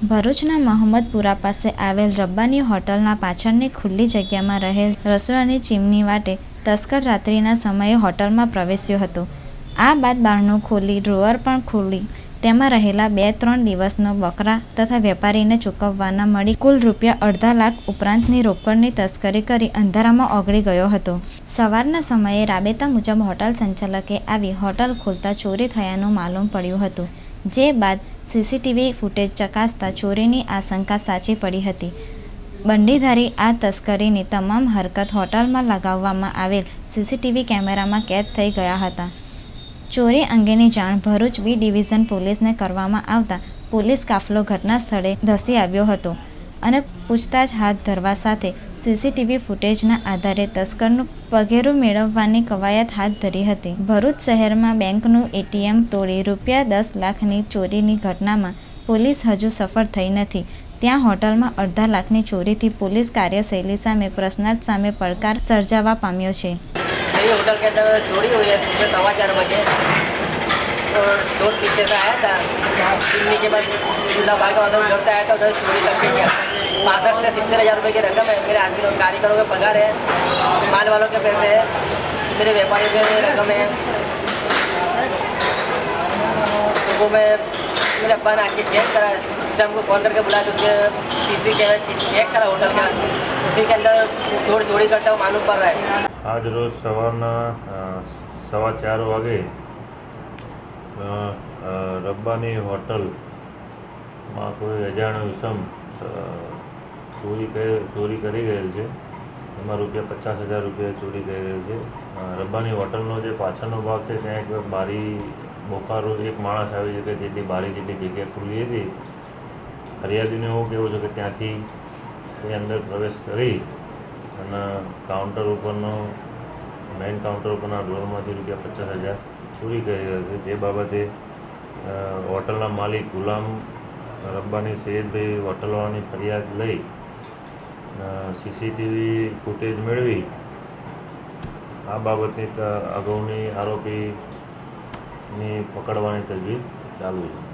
ભરૂચના મહમ્મદપુરા પાસે આવેલ રબ્બાની હોટલના પાછળની ખુલ્લી જગ્યામાં રહેલ રસોડાની ચીમની વાટે તસ્કર રાત્રિના સમયે હોટલમાં પ્રવેશ્યો હતો. આ બાદ બારણું ખોલી ડ્રોઅર પણ ખોલી તેમાં રહેલા બે ત્રણ દિવસનો બકરા તથા વેપારીને ચૂકવવાના મળી કુલ રૂપિયા અડધા લાખ ઉપરાંતની રોકડની તસ્કરી કરી અંધારામાં ઓગળી ગયો હતો. સવારના સમયે રાબેતા મુજબ હોટલ સંચાલકે આવી હોટલ ખોલતા ચોરી થયાનું માલુમ પડ્યું હતું. જે બાદ સીસીટીવી ફૂટેજ ચકાસતા ચોરીની આશંકા સાચી પડી હતી. બંડીધારી આ તસ્કરીની તમામ હરકત હોટલમાં લગાવવામાં આવેલ સીસીટીવી કેમેરામાં કેદ થઈ ગયા હતા. ચોરી અંગેની જાણ ભરૂચ બી ડિવિઝન પોલીસને કરવામાં આવતા પોલીસ કાફલો ઘટના સ્થળે ધસી આવ્યો હતો અને પૂછતાછ હાથ ધરવા સાથે સીસીટીવી ફૂટેજના આધારે તસ્કરનું પગેરું મેળવવાની કવાયત હાથ ધરી હતી ભરૂચ શહેરમાં બેંકનું એટીએમ તોડી રૂપિયા દસ લાખની ચોરીની ઘટનામાં પોલીસ હજુ સફળ થઈ નથી ત્યાં હોટલમાં અડધા લાખની ચોરીથી પોલીસ કાર્યશૈલી સામે પ્રશ્નાર્થ સામે પડકાર સર્જાવા પામ્યો છે मेरी होटल के अंदर चोरी हुई है सुबह सवा चार बजे तो चोर पीछे से आया था चिमनी के बाद चूल्हा भागा उधर उधर से आया था उधर चोरी करके गया बासठ से सितर हज़ार रुपये की रकम है मेरे आदमी लोग कारीगरों के पगार है माल वालों के पैसे है मेरे व्यापारियों के रकम है सुबह में मेरे अब्बा ने आके चेक करा उससे हमको फोन करके बुलाया तो उसके सी सी चेक करा होटल का उसी के अंदर चोर चोरी करता हुआ मालूम पड़ रहा है આજ રોજ સવારના અ, સવા ચાર વાગે અ, અ, રબ્બાની હોટલમાં કોઈ અજાણ્યો ઇસમ અ, ચોરી ચોરી કરી ગયેલ છે. એમાં રૂપિયા પચાસ હજાર રૂપિયા ચોરી કરી ગયેલ છે. રબ્બાની હોટલનો જે પાછળનો ભાગ છે, ત્યાં એક બારી બોકારો એક માણસ આવી છે કે જેટલી બારી જેટલી જગ્યા ખુલ્લી હતી. ફરિયાદીને એવું કહેવું છે કે ત્યાંથી એ અંદર પ્રવેશ કરી અને કાઉન્ટર ઉપરનો મેઇન કાઉન્ટર ઉપરના ડ્રોરમાંથી રૂપિયા પચાસ હજાર ચોરી કરી રહ્યા છે. જે બાબતે હોટલના માલિક ગુલામ રબ્બાની સૈયદભાઈ હોટલવાળાની ફરિયાદ લઈ સીસીટીવી ફૂટેજ મેળવી. આ બાબતની અગાઉની આરોપીની પકડવાની તજવીજ ચાલુ છે.